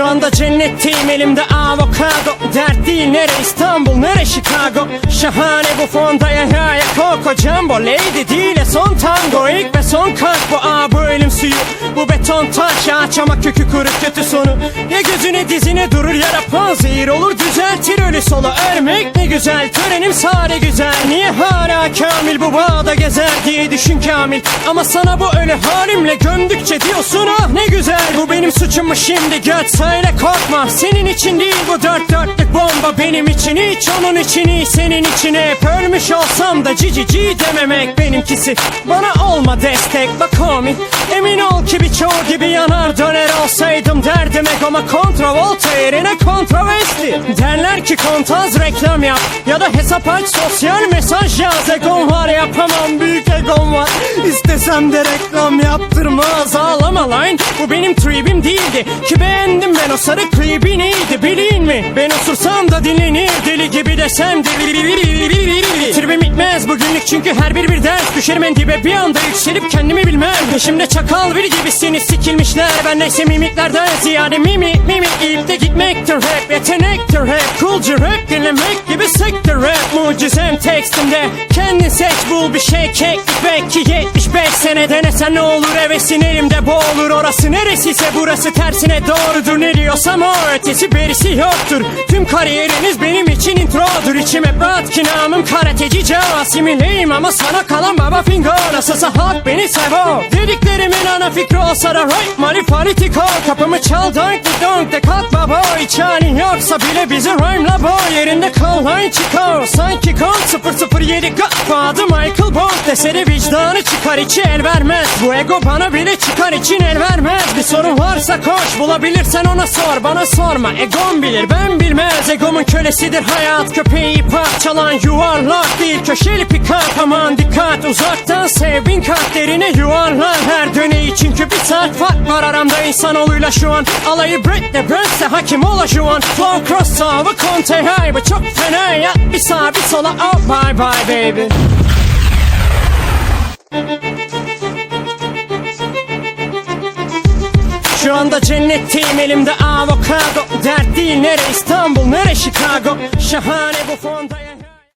Şu anda cennetteyim elimde avokado. Dert değil nere? İstanbul nere? Chicago. Şahane bu fonda ya ya Coco Jumbo Lady değil son tango. İlk ve son kalp Bu beton taş ağaç ama kökü kırık kötü sonu. Ya gözüne dizine durur ya da panzehir olur Düzeltir ölü solu. Örmek ne güzel Törenim sade güzel. Niye hala kamil bu bağda gezer diye düşün kamil? Ama sana bu ölü halimle gömdükçe diyorsun ah ne güzel Bu benim suçum mu şimdi. Göt söyle korkma. Senin için değil bu dört dörtlük bomba benim için. Hiç onun için iyi senin için hep. Ölmüş olsam da cici ci dememek benimkisi. Bana olma destek bak homie Emin ol ki birçoğu gibi yanar döner olsaydım derdim egoma kontravolta yerine kontravesti Derler ki kontaz reklam yap ya da hesap aç sosyal mesaj yaz. Egom var yapamam büyük egom var. İstesem de reklam yaptırmaz. Ağlama lan Bu benim tribim değildi. Ki beğendim ben o sarı klibi neydi bilin mi? Ben osursam da dinlenir deli gibi desem Tribim bitmez bugünlük çünkü her bir bir ders Düşerim en dibe. Bir anda yükselip kendimi bilmem. Peşimde çakal bir gibisiniz sikilmişler. Ben neyse mimiklerden ziyade mimi mimi İlk de gitmektir hep yetenektir hep. Coolcu rap dinlemek gibi sektir rap. Mucizem tekstimde kendin seç bul bir şey. Keklik Belki 75 sene. Denesen ne olur hevesin elimde boğulur. Orası neresiyse burası tersine doğrudur. Ne diyorsam o ötesi berisi yoktur. Tüm kariyeriniz benim için introdur. İçim hep rahat ki namım karateci Casimileyim ama sana kalan baba fingo. Nasılsa halk beni sevo. Dediklerimin ana fikri olsa da right money politico. Kapımı çal donk donk de kalk baba Hiç halin yoksa bile bizi rhyme'la bo Yerinde kal line chico Sanki kon 007 Godfather Michael Bond Deseri vicdanı çıkar içi el vermez. Bu ego bana bile çıkar için el vermez. Bir sorun varsa koş bulabilirsen ona sor. Bana sorma egom bilir ben bilmez. Egomun kölesidir hayat köpeği parçalan yuvarlak değil. Köşeli pikap aman dikkat. Uzaktan sev bin kat derine yuvarlan. Her döneyi çünkü bir saat fark var. Aramda insanoğluyla şu an Alayı Britney Brent'se hakim şu an Flow cross sağ Conte high bu çok fena ya Bir sağa bir sola oh bye bye baby. Şu anda cennetteyim elimde avokado. Dert değil nere? İstanbul nere? Chicago. Şahane bu fonda